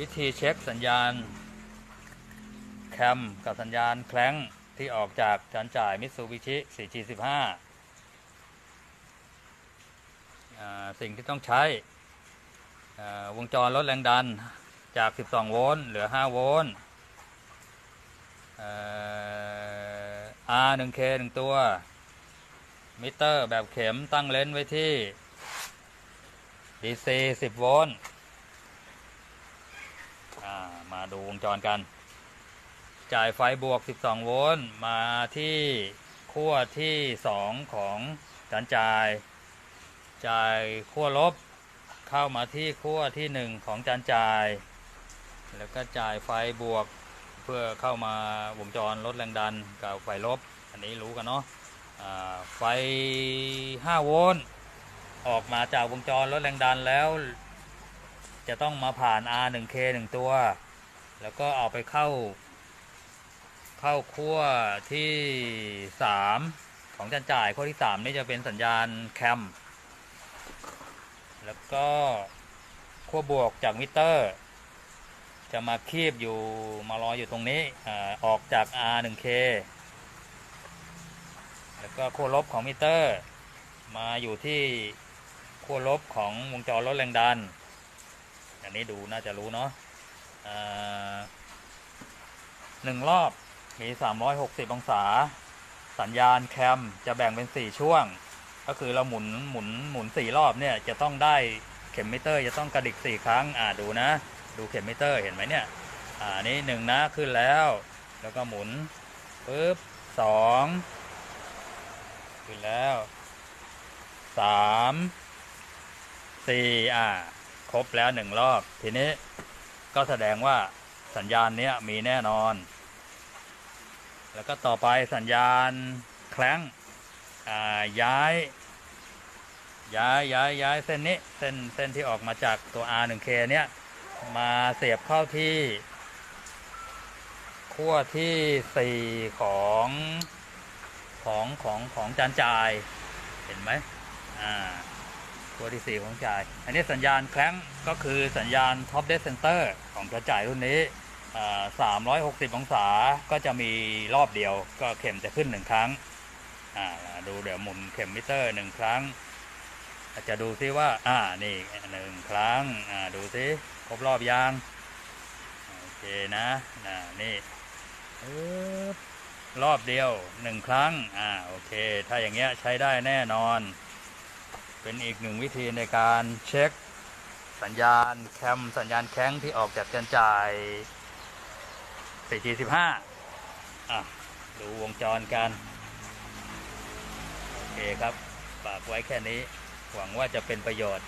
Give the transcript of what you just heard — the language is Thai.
วิธีเช็คสัญญาณแคมกับสัญญาณแคลงที่ออกจากจานจ่ายมิตซูบิชิ 4G15 สิ่งที่ต้องใช้วงจรลดแรงดันจาก 12 โวลต์เหลือ 5 โวลต์ R 1K 1 ตัว มิเตอร์แบบเข็มตั้งเลนส์ไว้ที่ DC 10 โวลต์ มาดูวงจรกัน จ่ายไฟบวก 12 โวลต์มาที่ขั้วที่ 2 ของจานจ่าย จ่ายขั้วลบเข้ามาที่ขั้วที่ 1 ของจานจ่าย แล้วก็จ่ายไฟบวกเพื่อเข้ามาวงจรลดแรงดันกับไฟลบ อันนี้รู้กันเนาะไฟ 5 โวลต์ออกมาจากวงจรลดแรงดันแล้วจะต้องมาผ่าน R1K 1 ตัว แล้วก็เอาไปเข้า เข้าขั้วที่3ของจานจ่ายขั้วที่3นี่จะเป็นสัญญาณแคม แล้วก็ขั้วบวกจากมิเตอร์ จะมาคีบอยู่มารออยู่ตรงนี้อออกจาก R1K แล้วก็ขั้วลบของมิเตอร์ มาอยู่ที่ขั้วลบของวงจรลดแรงดัน อันนี้ดูน่าจะรู้เนาะ หนึ่งรอบมี 360 องศา สัญญาณแคมจะแบ่งเป็น 4 ช่วง ก็คือเราหมุนหมุนหมุน 4 รอบเนี่ยจะต้องได้เข็มมิเตอร์จะต้องกระดิก 4 ครั้งอ่าดูนะ ดูเข็มมิเตอร์เห็นไหมเนี่ยอ่านี่หนึ่งนะขึ้นแล้ว แล้วก็หมุนปึ๊บสองขึ้นแล้วสามสี่อ่า ครบแล้วหนึ่งรอบทีนี้ ก็แสดงว่าสัญญาณนี้มีแน่นอน แล้วก็ต่อไปสัญญาณแคลงย้าย ย้ายย้ายย้ายเส้นนี้เส้นเส้นที่ออกมาจากตัว R1K เนี้ยมาเสียบเข้าที่ขั้วที่ 4 ของของของของจานจ่าย เห็นไหมอ่า ตัวที่ 4 ของจ่าย อันนี้สัญญาณแคลงก็คือสัญญาณ Top Dead Center ของกระจ่ายรุ่นนี้อ่า360 องศาก็จะมีรอบเดียว ก็เข็มจะขึ้นหนึ่งครั้ง ดูเดี๋ยวหมุนเข็มมิเตอร์หนึ่งครั้งอาจจะดูซิว่า อ่า นี่หนึ่งครั้ง ดูซิครบรอบยังโอเคนะนะนี่รอบเดียวหนึ่งครั้ง อ่า โอเค ถ้าอย่างเงี้ยใช้ได้แน่นอน เป็นอีกหนึ่งวิธีในการเช็คสัญญาณแคมสัญญาณแข้งที่ออกจากการจ่าย 4G15 อะ ดูวงจรกัน โอเคครับฝากไว้แค่นี้ หวังว่าจะเป็นประโยชน์